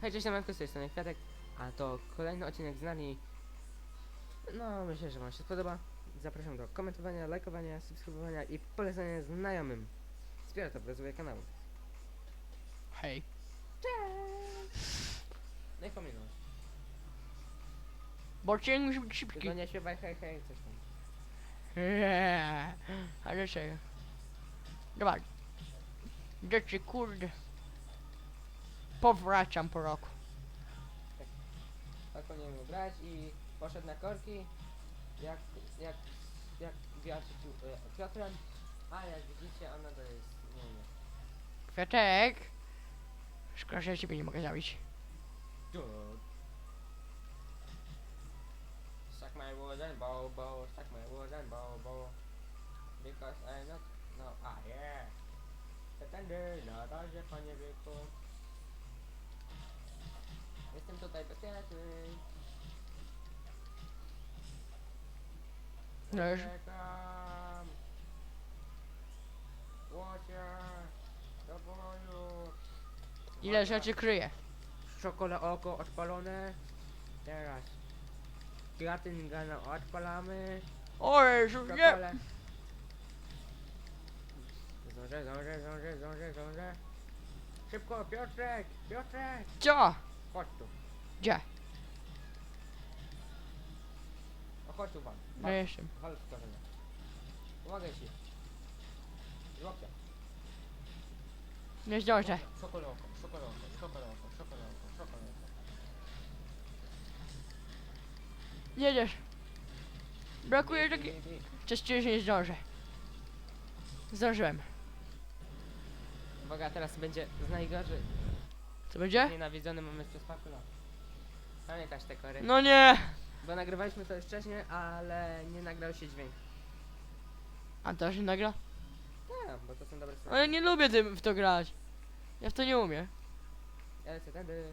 Hej, cześć, siemanko, z tej strony Kwiatek, a to kolejny odcinek z nami. No, myślę, że wam się spodoba. Zapraszam do komentowania, lajkowania, subskrybowania i polecania znajomym. Wspiera to rozwój kanału. Hej. No i pominął. Bo odcinek musi być szybki. Tylko nie śpiewaj hej, hej, coś tam. Eee, Ale serio. Dobra. Rzeczy, kurde. Powracam po roku. Tak powinienem grać i poszedł na korki, jak, jak, jak wiatr e, Piotrem, a jak widzicie, ona to jest, nie Kwiatek. Szkoda, że ja ciebie nie mogę zabić. Dude. Suck my wooden bow bow, suck my wooden bow bow. Because I'm not, no, ah yeah. Na razie panie wieku. Jestem Leż. Ile rzeczy kryje? Szokole oko odpalone. Teraz. Gratyngana odpalamy. O Jezu, nie! Szokole. Zdążę, zdążę, zdążę, zdążę, zdążę. Szybko, Piotrek! Piotrek! Co? Chodź tu. Gdzie? Chodź tu, wal. No jestem. wal w korzenie. Pomagaj ci. Oko, szokole oko, szokole oko, szokole oko, szokole oko. Jedziesz. Brakuje Bi, taki... bi, bi. Coś czuję, że nie zdążę. Zdążyłem. Uwaga, teraz będzie z najgorzej. Co będzie? Nienawidzony moment przez Pakula. Pamiętasz te kory? No nie! Bo nagrywaliśmy to już wcześniej, ale nie nagrał się dźwięk. A to się nagra? Tak, bo to są dobre Ale nie lubię tym w to grać. Ja w to nie umiem. Ja lecę tędy.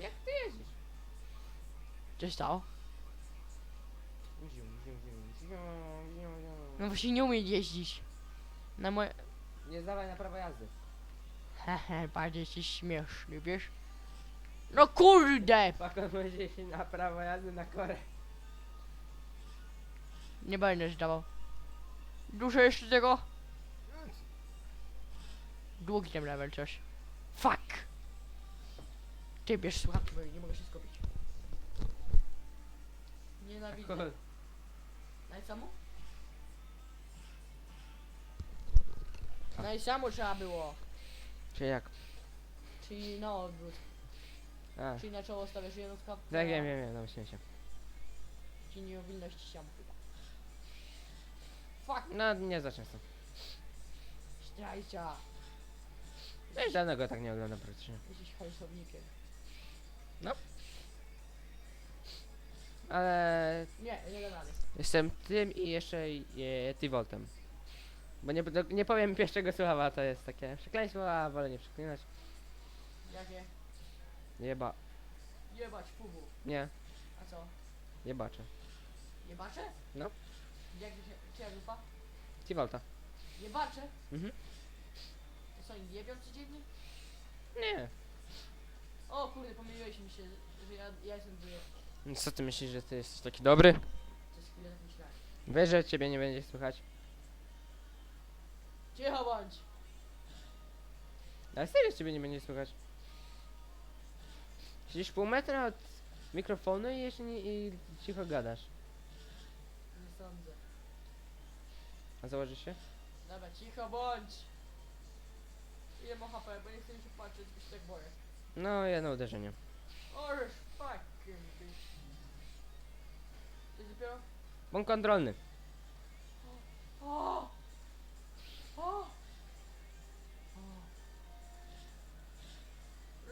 Jak ty jeździsz? Co się stało? Zium, zium, zium, zium, zium, zium. No właśnie nie umiem jeździć. Na moje... Nie zdawaj na prawo jazdy. Hehe, bardziej jesteś śmieszny, wiesz? No kurde! Pakon będzie się na prawo jazdy na korę. Nie będę zdawał. Dużo jeszcze tego? Długi ten level coś. Fuck! Ty bierz słuchawki, bo nie mogę się skupić. Nienawidzę. No i No i samo trzeba było. Czy jak? Czyli na odwrót. A, Czyli na czoło stawiasz jednostka. tak wiem, wiem, wiem, no się. Czyli niewinność ścian chyba. Fuck! No, nie za często. Zdrajca! No i żadnego tak nie oglądam praktycznie. Jesteś hajsownikiem. Ale Nie, nie da rady. jestem tym i jeszcze e, T-Voltem. Bo nie, do- nie powiem pierwszego słowa, to jest takie przekleństwo, a wolę nie przeklinać. Jakie? Jeba. Jebać fubu. Nie, A co? jebacze. Jebacze? No. Jak się, czyja grupa? T-Volta. Jebacze? Mhm. To są jebią codziennie? Nie. O kurde, pomyliłeś mi się, że ja, ja jestem. No Co ty myślisz, że ty jesteś taki dobry? Przez chwilę tak myślałem. Wiesz, że ciebie nie będzie słychać. Cicho bądź! Ale serio ciebie nie będzie słychać. Siedzisz pół metra od mikrofonu i jeszcze nie, i cicho gadasz. Nie sądzę. A założysz się? Dobra, cicho bądź! Ile ma HP, bo nie chcę się patrzeć, bo się tak boję. No, jedno uderzenie. Orzesz, fucking bitch. Jest dopiero? Bąk kontrolny. O! O! o.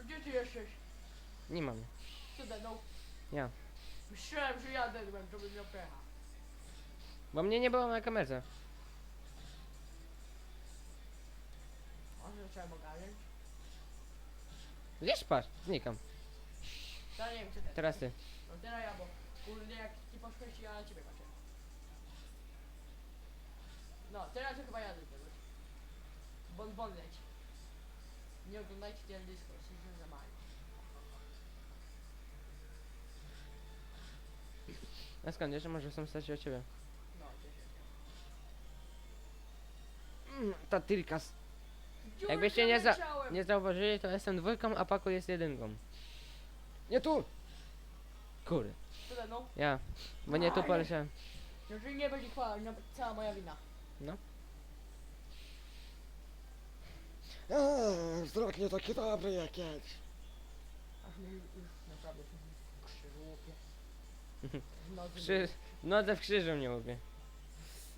Gdzie ty jesteś? Nie mam. Ty dedną? No. Ja. Myślałem, że ja dedłem, to bym miał pecha. Bo mnie nie było na kamerze. Może chciałem ogarnąć? Wiesz, patrz, znikam. Ja nie wiem, czy Teraz ty. No teraz ja, bo kurde, jak ty poszłeś, ja na ciebie patrzę. No, teraz to chyba ja dedłem bon bon leci. Nie oglądajcie ten dyskurs, jest za mało. A skąd jeszcze może są stać o ciebie? No, Mm, ta Tilkas. się. Jakbyście nie za-. Nie zauważyli, to jestem dwójką, a Paku jest jedynką. Nie tu! Kurde. Tyle no. Ja. Bo nie tu poleciałem. Jeżeli nie będzie chwała, no, cała moja wina. Eee, wzrok nie taki dobry jak kiedyś. Aż mi już naprawdę krzyżu łupie. W nocy Krzy... Nodze w krzyżu mnie.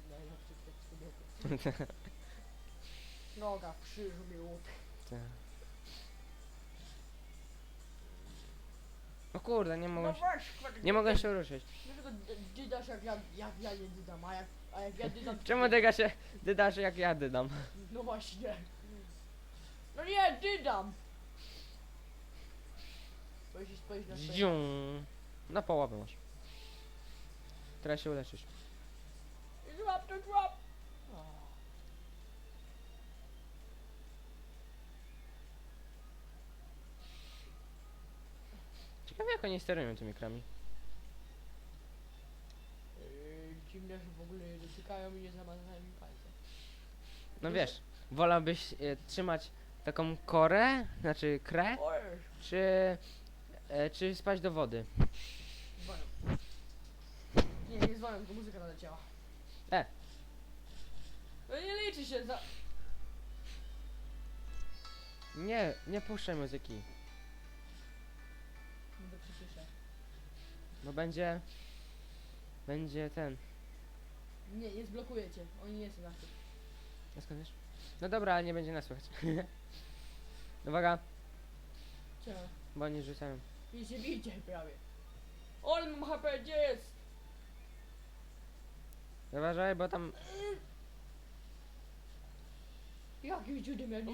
Najlepszy tekst kobiety. Noga w krzyżu mi łupie. Tak. O kurde, nie No mogę się... weź, kurde, Nie mogę się ruszyć. Dlaczego dy- dydasz jak ja, jak ja nie dydam, a jak, a jak ja dydam... Czemu dyga się... Dydasz jak ja dydam? No właśnie. Bo się spojrzeć na swoje... Na połowę masz. Teraz się uleczysz. Złap to złap! O. Ciekawe jak oni sterują tymi krami. Yy, dziwne, że w ogóle nie dotykają i nie zamazają mi palce. No wiesz, wolałbyś e, trzymać taką korę, znaczy krę, czy... E, czy spać do wody? dzwonią. Nie, nie dzwonią, tylko muzyka naleciała. E. No nie liczy się za... Nie, nie puszczaj muzyki. No to przyciszę. Bo będzie... Będzie ten... Nie, nie zblokuję cię. Oni nie są na tym. A skąd wiesz? No dobra, ale nie będzie nas słychać. Uwaga, Czemu? bo oni rzucają. I się bicie prawie. On mam HP, gdzie jest? Uważaj, bo tam... Jakim cudem ja nie...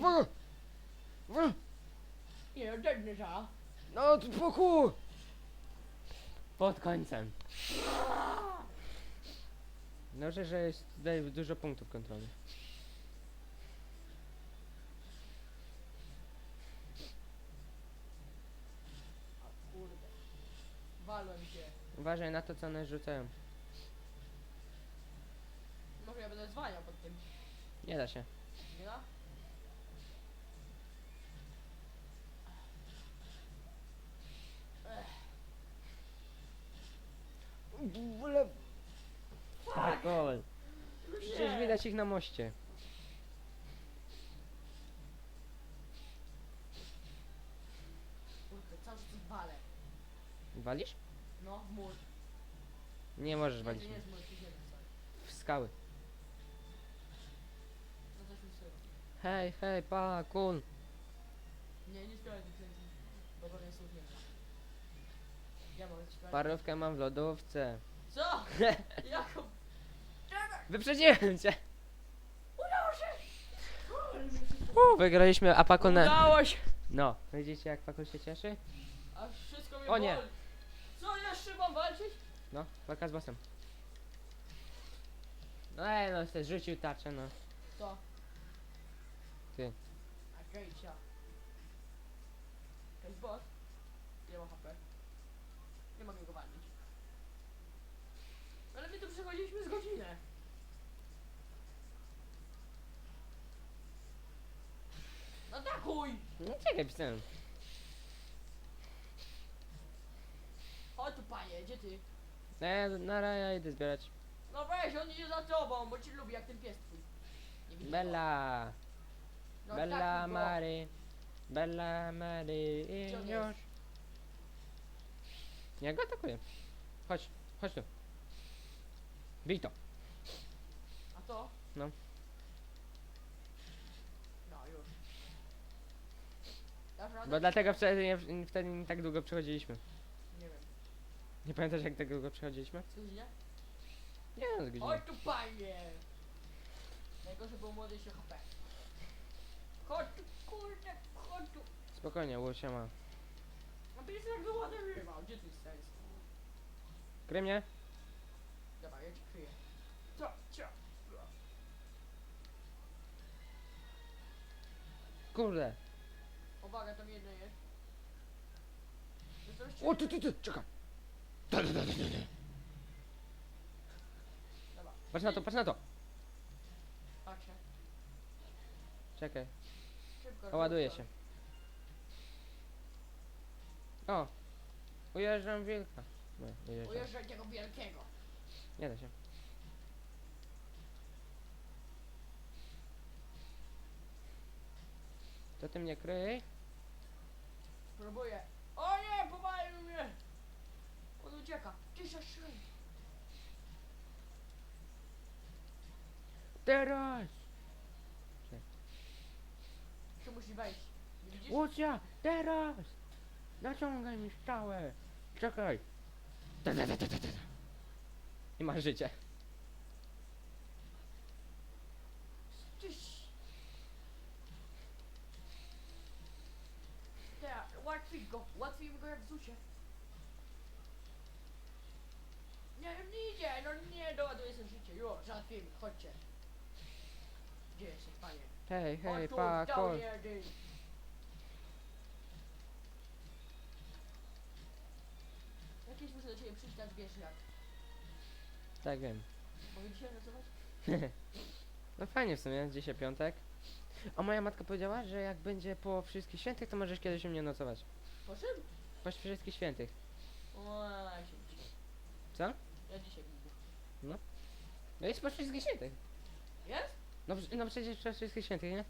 W! Nie, oddechnę za. No tu poku! Pod końcem. Dobrze, że jest tutaj dużo punktów kontrolnych. A kurde. Walłem się. Uważaj na to, co one rzucają. Może ja będę zwaniał pod tym. Nie da się. Nie da? Tak, ol. Przecież nie. widać ich na moście. Kurde, cały czas walę. Walisz? No, w mur. Nie możesz Nie, walić. to nie jest mur, sorry. W skały. No coś mi. Hej, hej, pa, kun. Nie, nie śpiewaj tych piosenki, bo to nie są zmienne. Ja mogę śpiewać. Parówkę mam w lodówce. Co? Jaką? Czekaj! Wyprzedziłem cię. Udało się! Wszystko- Wygraliśmy, a Paku na... Udało się! No, widzicie jak Paku się cieszy? A wszystko mnie O nie. boli. Co, jeszcze mam walczyć? No, walka z bossem. No ej, no, chcesz rzucił tarczę, no. Co? Ty. A Kejcia. To jest boss? Ile ma HP? Nie mogę go walczyć. Ale my tu przechodziliśmy z godzinę. Atakuj! No czekaj, pisałem. Chodź tu panie, gdzie ty? E, na ja idę zbierać. No weź, on idzie za tobą, bo ci lubi jak ten pies twój. Nie go. Bella, No, Bella atakuj go. Mary, Bella Mary i Gdzie on już. jest? Ja go atakuję. Chodź, chodź tu. Bij to. A to? No. No już. Dasz radę? Bo dlatego wtedy nie, wtedy nie tak długo przechodziliśmy. Nie wiem. Pamiętasz jak tak długo przechodziliśmy? Co godzinie? Nie no, z. Chodź tu panie! Najgorsze było młody się HP. Chodź tu, kurde, chodź tu. Spokojnie, Łusia ma. A pies jak wyładowywał, gdzie jest sens? Gry mnie? Dobra, ja ci kryję. Co? Co? kurde. Uwaga, tam jedno jest. O, ty, ty, ty, czekaj. Dobra, Patrz na to, patrz na to. patrzę. Czekaj, Szybko. ładuje szybko. się. O! Ujeżdżam wilka. Nie, ujeżdżam. Ujeżdżaj tego wielkiego. Nie da się. To ty mnie kryj? Spróbuję. O nie, powalił mnie! On ucieka. Gdzieś za szyi. Teraz! Tu musi wejść. Nie widzisz? Łucja! Teraz! Naciągaj mi szczałę! Czekaj! Da, da, da, da, da, da. I masz życie. Teraz, łatwiej go. Łatwiej go jak w zusie. Nie, nie idzie, no nie doładuje sobie życie. Jo, załatwimy, chodźcie. Gdzie jesteś, panie? Hej, hej, Chodź tu, pako! dał jeden. Jak kiedyś muszę do ciebie przyjść, tak wiesz jak. Tak wiem. Mogę dzisiaj nocować? No fajnie w sumie, dzisiaj piątek. A moja matka powiedziała, że jak będzie po wszystkich świętych, to możesz kiedyś u mnie nocować. Po czym? Po wszystkich świętych. O, ja się dzisiaj. Co? Ja dzisiaj widzę. No jest po wszystkich świętych. Jest? No, przy- no przecież po wszystkich świętych, nie?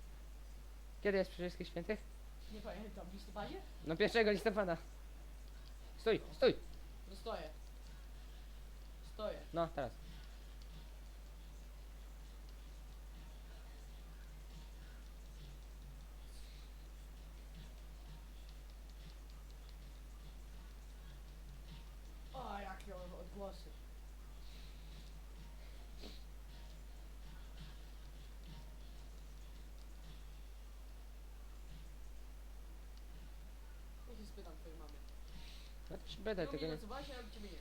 Kiedy jest przy wszystkich świętych? Nie pamiętam, w listopadzie? No 1 listopada. Stój, stój! No stoję. Stoję. No, teraz. O, jakie o- odgłosy. Ja się spytam twojej mamy. Tylko mnie nie, ciebie nie.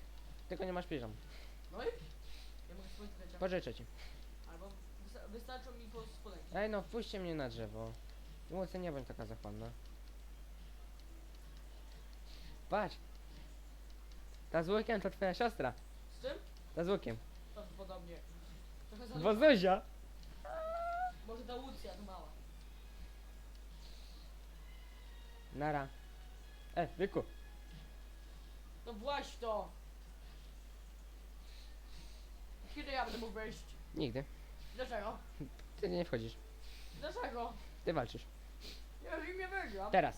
tylko nie masz piżam. No i? Ja mogę swoje zdjęcia. Pożyczę ci. Albo wysta- wystarczą mi po spodenki. Ej no, wpuśćcie mnie na drzewo. Łucy, nie bądź taka zachłanna. Patrz! Ta z łukiem to twoja siostra. Z czym? Ta z łukiem. Prawdopodobnie. Trochę za... Bo Zuzia! Może ta Łucja to mała. Nara. E, wyku. No właśnie to! Kiedy ja będę mógł wejść? Nigdy. Dlaczego? Ty nie wchodzisz. Dlaczego? Ty walczysz. Jeżeli mnie wygram, Teraz.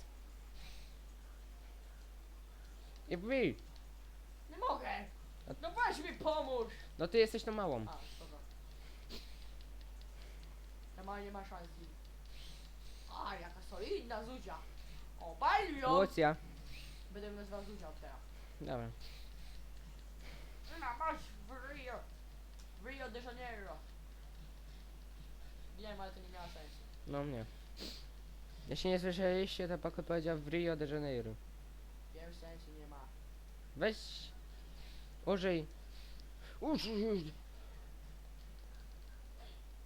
I wbij. nie mogę! No weź mi pomóż! No ty jesteś tą małą. A, dobra. Ta mała nie ma szans. A, jaka solidna Zuzia! O, palił ją! Łucja. Będę nazywał Zuzia od teraz. Dobra. Syna, masz w Rio! W Rio de Janeiro! Wiem, ale to nie miało sensu. No nie. Jeśli nie słyszeliście, to Paco powiedział w Rio de Janeiro. Wiem, sensu nie ma. Weź. Użyj. Użyj.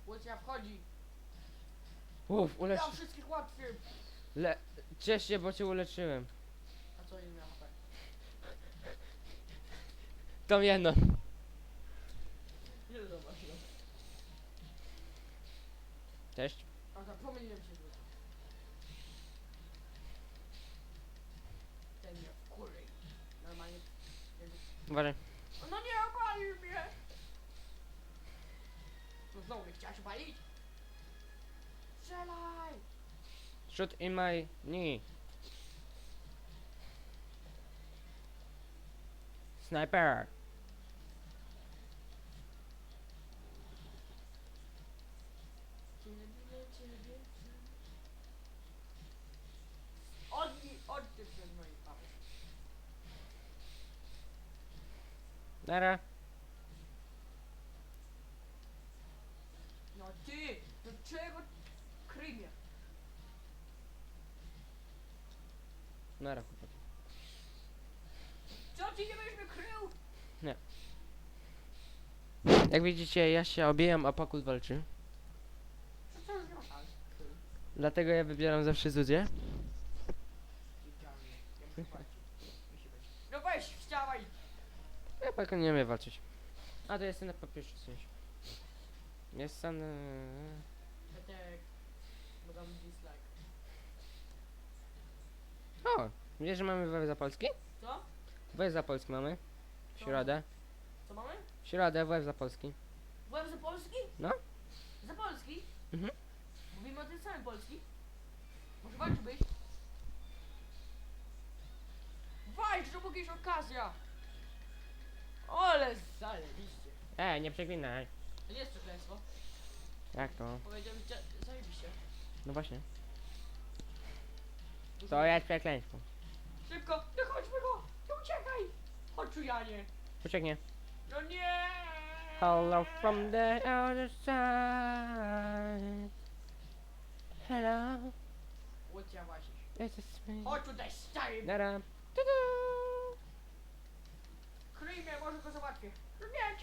Łucja wchodzi! Uff, ulecz. Ja wszystkich łatwiej! Le... Ciesz się, bo cię uleczyłem. A co HP? Tą jedną. Cześć. A tak pomyliłem się tu. Ten mnie wkury. Normalnie. jakby- Uważaj. No nie, opalił mnie! No znowu mnie chciałaś opalić? Strzelaj! Shoot in my knee. Sniper. Ciebie, ciebie, Odnij, oddych się od mojej mamy. Nara. No ty! Do czego krymie? Nara, chłopak. Co ty nie będziesz mnie krył? Jak widzicie, ja się obijam, a Pakus walczy. Dlatego ja wybieram zawsze Zuzię. No weź, wstawaj! Ja tylko nie umiem walczyć. A to jest ten po pierwszy sensie. Jest sam... e, Petek. Bo dam dislike. O! Wiesz, że mamy WF Zapolski? Co? WF Zapolski mamy. W środę. Co mamy? Środę WF Zapolski. Byłem za Polski? No. Za Polski? Mhm. Mówimy o tym samym Polski? Może walczy być? Walcz, dopóki jest okazja! Ale zajebiście. E, nie przeklinaj. To nie jest przekleństwo. Jak to? Powiedziałem, że zajebiście. No właśnie. To jest przekleństwo. Szybko, no chodźmy go! Nie uciekaj! Chodź, Janie! Ucieknie. No nie! Hello from the other side. Hello. Łocia właśnie. This is me. Chodź tutaj, stary! Dara. Tudu. Kryj mnie, może go załatwię. No nie,